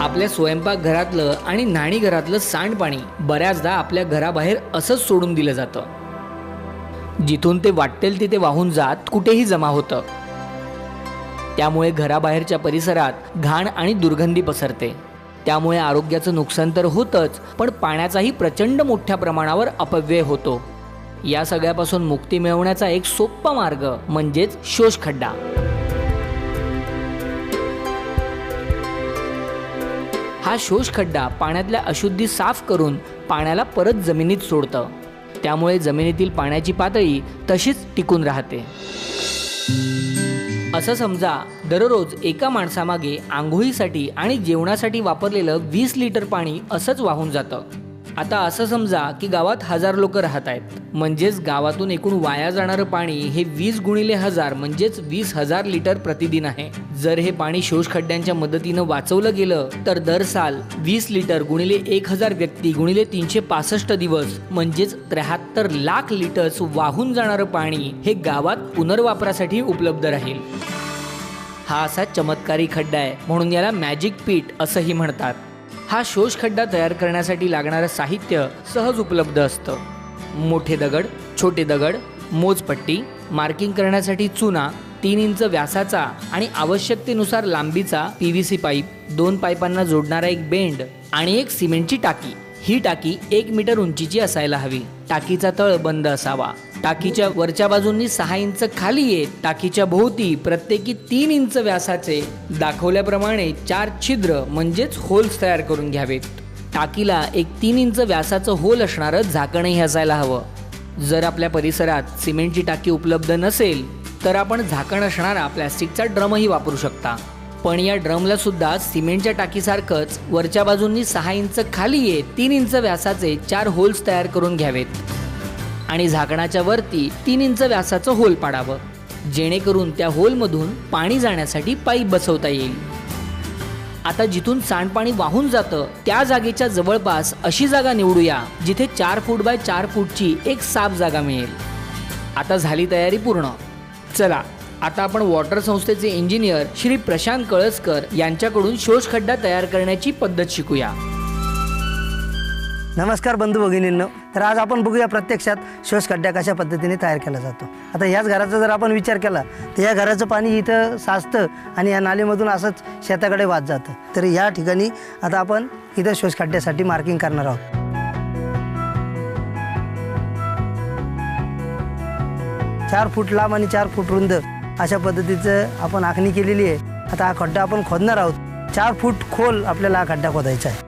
आपल्या स्वयंपाकघरातलं आणि नाणी घरातलं सांडपाणी बऱ्याचदा आपल्या घराबाहेर असंच सोडून दिलं जातं. जिथून ते वाटेल तिथे वाहून जात कुठेही जमा होतं. त्यामुळे घराबाहेरच्या परिसरात घाण आणि दुर्गंधी पसरते. त्यामुळे आरोग्याचं नुकसान तर होतंच पण पाण्याचाही प्रचंड मोठ्या प्रमाणावर अपव्यय होतो. या सगळ्यापासून मुक्ती मिळवण्याचा एक सोपा मार्ग म्हणजेच शोषखड्डा. हा शोषखड्डा पाण्यातल्या अशुद्धी साफ करून पाण्याला परत जमिनीत सोडतं. त्यामुळे जमिनीतील पाण्याची पातळी तशीच टिकून राहते. असं समजा दररोज एका माणसामागे आंघोळीसाठी आणि जेवणासाठी वापरलेलं वीस लिटर पाणी असंच वाहून जातं. आता असं समजा की गावात हजार लोक राहत आहेत. म्हणजेच गावातून एकूण वाया जाणारं पाणी हे वीस गुणिले हजार म्हणजेच वीस हजार लिटर प्रतिदिन आहे. जर हे पाणी शोषखड्ड्यांच्या मदतीनं वाचवलं गेलं तर दर साल वीस लिटर गुणिले एक हजार व्यक्ती गुणिले तीनशे पासष्ट दिवस म्हणजेच त्र्याहत्तर लाख लिटर्स वाहून जाणारं पाणी हे गावात पुनर्वापरासाठी उपलब्ध राहील. हा असा चमत्कारी खड्डा आहे म्हणून याला मॅजिक पीट असंही म्हणतात. हा शोषखड्डा तयार करण्यासाठी लागणारं साहित्य सहज उपलब्ध असतं. मोठे दगड छोटे दगड मोजपट्टी मार्किंग करण्यासाठी चुना तीन इंच व्यासाचा आणि आवश्यकतेनुसार लांबीचा पी व्ही सी पाईप दोन पाईपांना जोडणारा एक बेंड आणि एक सिमेंटची टाकी. ही टाकी एक मीटर उंचीची असायला हवी. टाकीचा तळ बंद असावा. टाकीच्या वरच्या बाजूंनी सहा इंच खाली येत टाकीच्या भोवती प्रत्येकी तीन इंच व्यासाचे दाखवल्याप्रमाणे चार छिद्र म्हणजेच होल्स तयार करून घ्यावेत. टाकीला एक तीन इंच व्यासाचं होल असणारं झाकणही असायला हवं. जर आपल्या परिसरात सिमेंटची टाकी उपलब्ध नसेल तर आपण झाकण असणारा प्लॅस्टिकचा ड्रमही वापरू शकता. पण या ड्रमला सुद्धा सिमेंटच्या टाकीसारखंच वरच्या बाजूंनी सहा इंच खाली येत तीन इंच व्यासाचे चार होल्स तयार करून घ्यावेत. आणि झाकणाच्या वरती तीन इंच व्यासाचं होल पाडावं. जेणेकरून त्या होलमधून पाणी जाण्यासाठी पाईप बसवता येईल. आता जिथून सांडपाणी वाहून जातं त्या जागेच्या जवळपास अशी जागा निवडूया जिथे चार फूट बाय चार फूटची एक साफ जागा मिळेल. आता झाली तयारी पूर्ण. चला आता आपण वॉटर संस्थेचे इंजिनियर श्री प्रशांत कळसकर यांच्याकडून शोषखड्डा तयार करण्याची पद्धत शिकूया. नमस्कार बंधू भगिनींनो. तर आज आपण बघूया प्रत्यक्षात श्वासखड्ड्या कशा पद्धतीने तयार केला जातो. आता ह्याच घराचा जर आपण विचार केला तर या घराचं पाणी इथं साचतं आणि या नालीमधून असंच शेताकडे वाद जातं. तर या ठिकाणी आता आपण इथं श्वासखड्ड्यासाठी मार्किंग करणार आहोत. चार फूट लांब आणि चार फूट रुंद अशा पद्धतीचं आपण आखणी केलेली आहे. आता हा खड्डा आपण खोदणार आहोत. चार फूट खोल आपल्याला हा खड्डा खोदायचा आहे.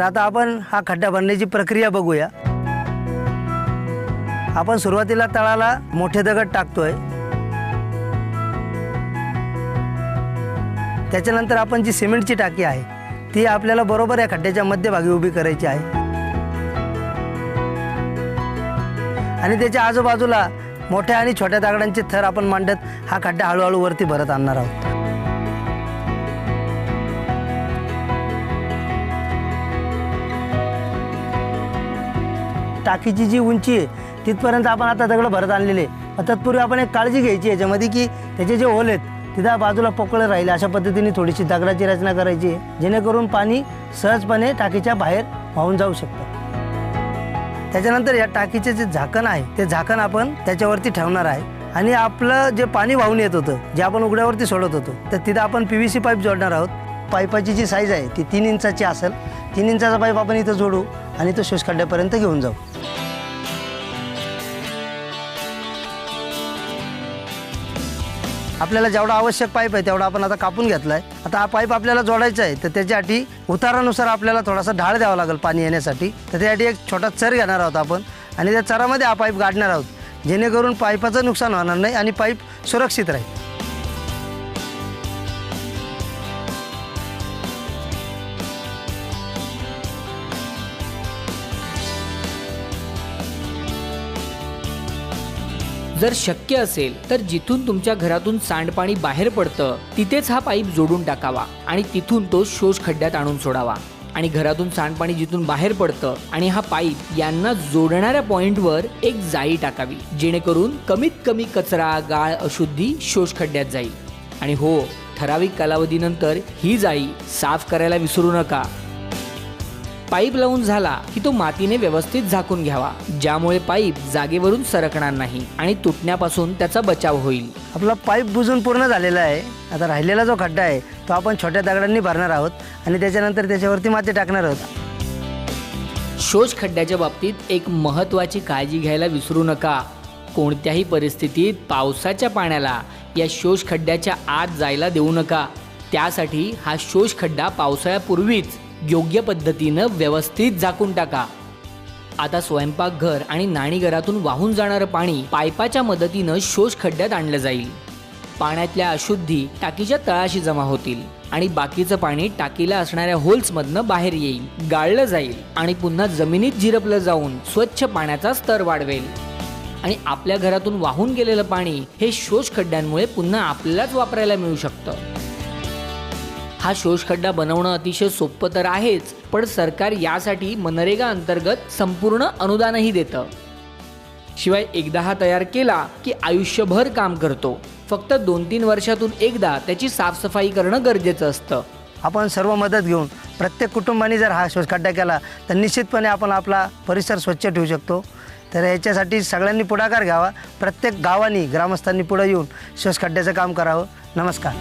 तर आता आपण हा खड्डा भरण्याची प्रक्रिया बघूया. आपण सुरुवातीला तळाला मोठे दगड टाकतोय. त्याच्यानंतर आपण जी सिमेंटची टाकी आहे ती आपल्याला बरोबर या खड्ड्याच्या मध्यभागी उभी करायची आहे. आणि त्याच्या आजूबाजूला मोठ्या आणि छोट्या दगडांचे थर आपण मांडत हा खड्डा हळूहळू वरती भरत आणणार आहोत. टाकीची जी उंची आहे तिथपर्यंत आपण आता दगडं भरत आणलेले आहे. तत्पूर्वी आपण एक काळजी घ्यायची आहे याच्यामध्ये की त्याचे जे होल आहेत तिथं बाजूला पोकळ राहिले. अशा पद्धतीने थोडीशी दगडाची रचना करायची आहे जेणेकरून पाणी सहजपणे टाकीच्या बाहेर वाहून जाऊ शकतं. त्याच्यानंतर या टाकीचे जे झाकण आहे ते झाकण आपण त्याच्यावरती ठेवणार आहे. आणि आपलं जे पाणी वाहून येत होतं जे आपण उघड्यावरती सोडत होतो तर तिथं आपण पी व्ही सी पाईप जोडणार आहोत. पाईपाची जी साईज आहे ती तीन इंचाची असेल. तीन इंचाचा पाईप आपण इथं जोडू आणि तो शोष घेऊन जाऊ. आपल्याला जेवढा आवश्यक पाईप आहे तेवढा आपण आता कापून घेतला आहे आता हा पाईप आपल्याला जोडायचा आहे तर त्याच्यासाठी उतारानुसार आपल्याला थोडासा ढाळ द्यावा लागेल पाणी येण्यासाठी. तर त्यासाठी एक छोटा चर घेणार आहोत आपण आणि त्या चरामध्ये हा पाईप गाडणार आहोत. जेणेकरून पाईपाचं नुकसान होणार नाही आणि पाईप सुरक्षित राहील. जर शक्य असेल तर जिथून तुमच्या घरातून सांडपाणी बाहेर पडतं तिथेच हा पाईप जोडून टाकावा आणि तिथून तो शोष खड्ड्यात आणून सोडावा. आणि घरातून सांडपाणी जिथून बाहेर पडतं आणि हा पाईप यांना जोडणाऱ्या पॉइंटवर एक जाळी टाकावी जेणेकरून कमीत कमी कचरा गाळ अशुद्धी शोष खड्ड्यात जाईल. आणि हो ठराविक कालावधीनंतर ही जाळी साफ करायला विसरू नका. पाईप लावून झाला की तो मातीने व्यवस्थित झाकून घ्यावा. ज्यामुळे पाईप जागेवरून सरकणार नाही आणि तुटण्यापासून त्याचा बचाव होईल. आपला पाईप बुजून पूर्ण झालेला आहे. आता राहिलेला जो खड्डा आहे तो आपण छोट्या दगडांनी भरणार आहोत आणि त्याच्यानंतर त्याच्यावरती माती टाकणार आहोत. शोष खड्ड्याच्या बाबतीत एक महत्त्वाची काळजी घ्यायला विसरू नका. कोणत्याही परिस्थितीत पावसाच्या पाण्याला या शोष खड्ड्याच्या आत जायला देऊ नका. त्यासाठी हा शोष खड्डा पावसाळ्यापूर्वीच योग्य पद्धतीनं व्यवस्थित झाकून टाका. आता स्वयंपाकघर आणि नाणीघरातून वाहून जाणारं पाणी पायपाच्या मदतीनं शोष खड्ड्यात आणलं जाईल. पाण्यातल्या अशुद्धी टाकीच्या तळाशी जमा होतील आणि बाकीचं पाणी टाकीला असणाऱ्या होल्समधनं बाहेर येईल गाळलं जाईल आणि पुन्हा जमिनीत झिरपलं जाऊन स्वच्छ पाण्याचा स्तर वाढवेल. आणि आपल्या घरातून वाहून गेलेलं पाणी हे शोष खड्ड्यांमुळे पुन्हा आपल्यालाच वापरायला मिळू शकतं. हा शोषखड्डा बनवणं अतिशय सोपं तर आहेच पण सरकार यासाठी मनरेगा अंतर्गत संपूर्ण अनुदानही देतं. शिवाय एकदा हा तयार केला की आयुष्यभर काम करतो. फक्त दोन तीन वर्षातून एकदा त्याची साफसफाई करणं गरजेचं असतं. आपण सर्व मदत घेऊन प्रत्येक कुटुंबाने जर हा शोषखड्डा केला तर निश्चितपणे आपण आपला परिसर स्वच्छ ठेवू शकतो. तर याच्यासाठी सगळ्यांनी पुढाकार घ्यावा. प्रत्येक गावानी ग्रामस्थांनी पुढे येऊन शोषखड्ड्याचं काम करावं. नमस्कार.